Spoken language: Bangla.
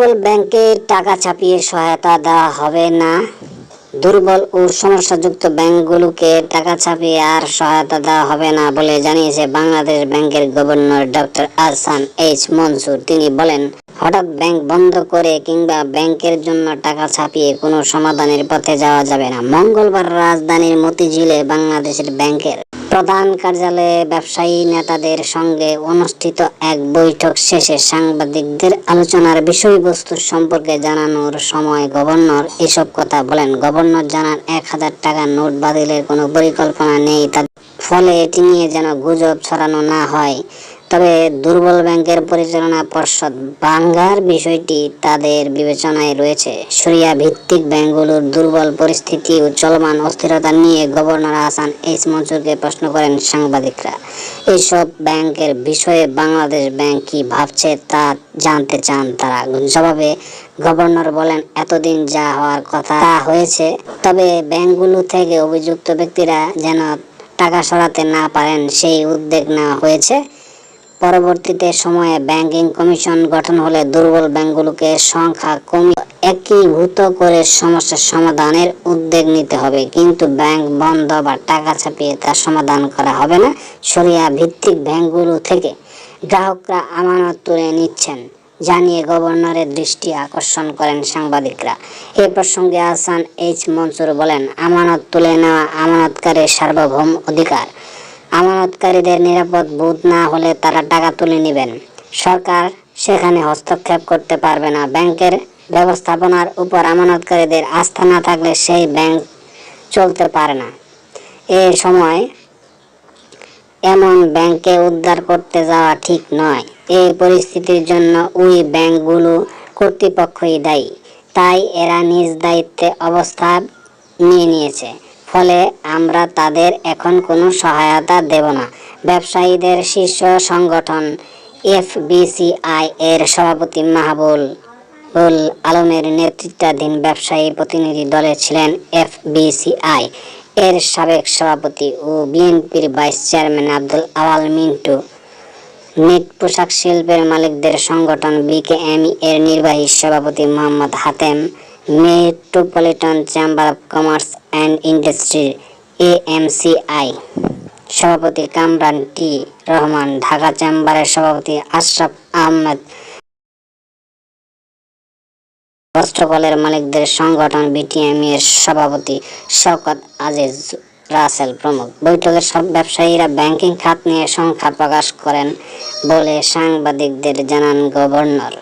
দুর্বল ব্যাংকে টাকা ছাপিয়ে সহায়তা দেওয়া হবে না। দুর্বল ও সমস্যাযুক্ত ব্যাংকগুলোকে টাকা ছাপিয়ে আর সহায়তা দেওয়া হবে না বলে জানিয়েছে বাংলাদেশ ব্যাংকের governor doctor Ahsan H Mansur. তিনি বলেন, হঠাৎ ব্যাংক বন্ধ করে কিংবা ব্যাংকের জন্য টাকা ছাপিয়ে কোনো সমাধানের পথে যাওয়া যাবে না। মঙ্গলবার রাজধানীর মতিঝিলে বাংলাদেশের ব্যাংকের প্রধান কার্যালয়ে ব্যবসায়ী নেতাদের সঙ্গে অনুষ্ঠিত এক বৈঠক শেষে সাংবাদিকদের আলোচনার বিষয়বস্তু সম্পর্কে জানানোর সময় গভর্নর এসব কথা বলেন। গভর্নর জানান, এক হাজার টাকা নোট বাতিলের কোনো পরিকল্পনা নেই ফলে এটি নিয়ে যেন গুজব ছড়ানো না হয়। তবে দুর্বল ব্যাংকের পরিচালনা পর্ষদ ভাঙ্গার বিষয়টি তাদের বিবেচনায় রয়েছে। সরিয়া ভিত্তিক ব্যাংকগুলোর দুর্বল পরিস্থিতি ও চলমান অস্থিরতা নিয়ে গভর্নর হাসান এইচ মনসুরকে প্রশ্ন করেন সাংবাদিকরা। এইসব ব্যাংকের বিষয়ে বাংলাদেশ ব্যাংক কি ভাবছে তা জানতে চান তারা। জবাবে গভর্নর বলেন, এতদিন যা হওয়ার কথা তা হয়েছে। তবে ব্যাংকগুলো থেকে অভিযুক্ত ব্যক্তিরা যেন টাকা সরাতে না পারেন, সেই উদ্যোগ নেওয়া হয়েছে। পরবর্তীতে সময়ে ব্যাংকিং কমিশন গঠন হলে দুর্বল ব্যাংকগুলোকে সংখ্যা কমিয়ে একীভূত করে সমস্যার সমাধানের উদ্যোগ নিতে হবে। কিন্তু ব্যাংক বন্ধ বা টাকা ছাপিয়ে তার সমাধান করা হবে না। সরিয়া ভিত্তিক ব্যাংকগুলো থেকে গ্রাহকরা আমানত তুলে নিচ্ছেন, জানিয়ে গভর্নরের দৃষ্টি আকর্ষণ করেন সাংবাদিকরা। এ প্রসঙ্গে আহসান এইচ মনসুর বলেন, আমানত তুলে নেওয়া আমানতকারীর সার্বভৌম অধিকার। আমানতকারীদের নিরাপদ বোধ না হলে তারা টাকা তুলে নেবেন। সরকার সেখানে হস্তক্ষেপ করতে পারবে না। ব্যাংকের ব্যবস্থাপনার উপর আমানতকারীদের আস্থা না থাকলে সেই ব্যাংক চলতে পারে না। এ সময় এমন ব্যাংকে উদ্ধার করতে যাওয়া ঠিক নয়। এই পরিস্থিতির জন্য ওই ব্যাংকগুলো কর্তৃপক্ষই দায়ী। তাই এরা নিজ দায়িত্বে অবস্থা নিয়ে নিয়েছে। ফলে আমরা তাদের এখন কোনো সহায়তা দেব না। ব্যবসায়ীদের শীর্ষ সংগঠন এফবিসিআই এর সভাপতি মাহবুল উল আলমের নেতৃত্বাধীন ব্যবসায়ী প্রতিনিধি দলে ছিলেন এফবিসিআই এর সাবেক সভাপতি ও বিএনপির ভাইস চেয়ারম্যান আব্দুল আওয়াল মিন্টু। নেট পোশাক শিল্পের মালিকদের সংগঠন বিকেএমই এর নির্বাহী সভাপতি Mohammad Hatem metropolitan chamber of commerce and industry AMCI সভাপতি কামরান টি. রহমান, ঢাকা চেম্বারের সভাপতি আশরাফ আহমেদ। বস্ত্রকলের মালিকদের সংগঠন বিটিএমই এর সভাপতি শওকত আজিজ রাসেল প্রমুখ। বৈঠকে সব ব্যবসায়ীরা ব্যাংকিং খাত নিয়ে সংখ্যা প্রকাশ করেন বলে সাংবাদিকদের জানান গভর্নর।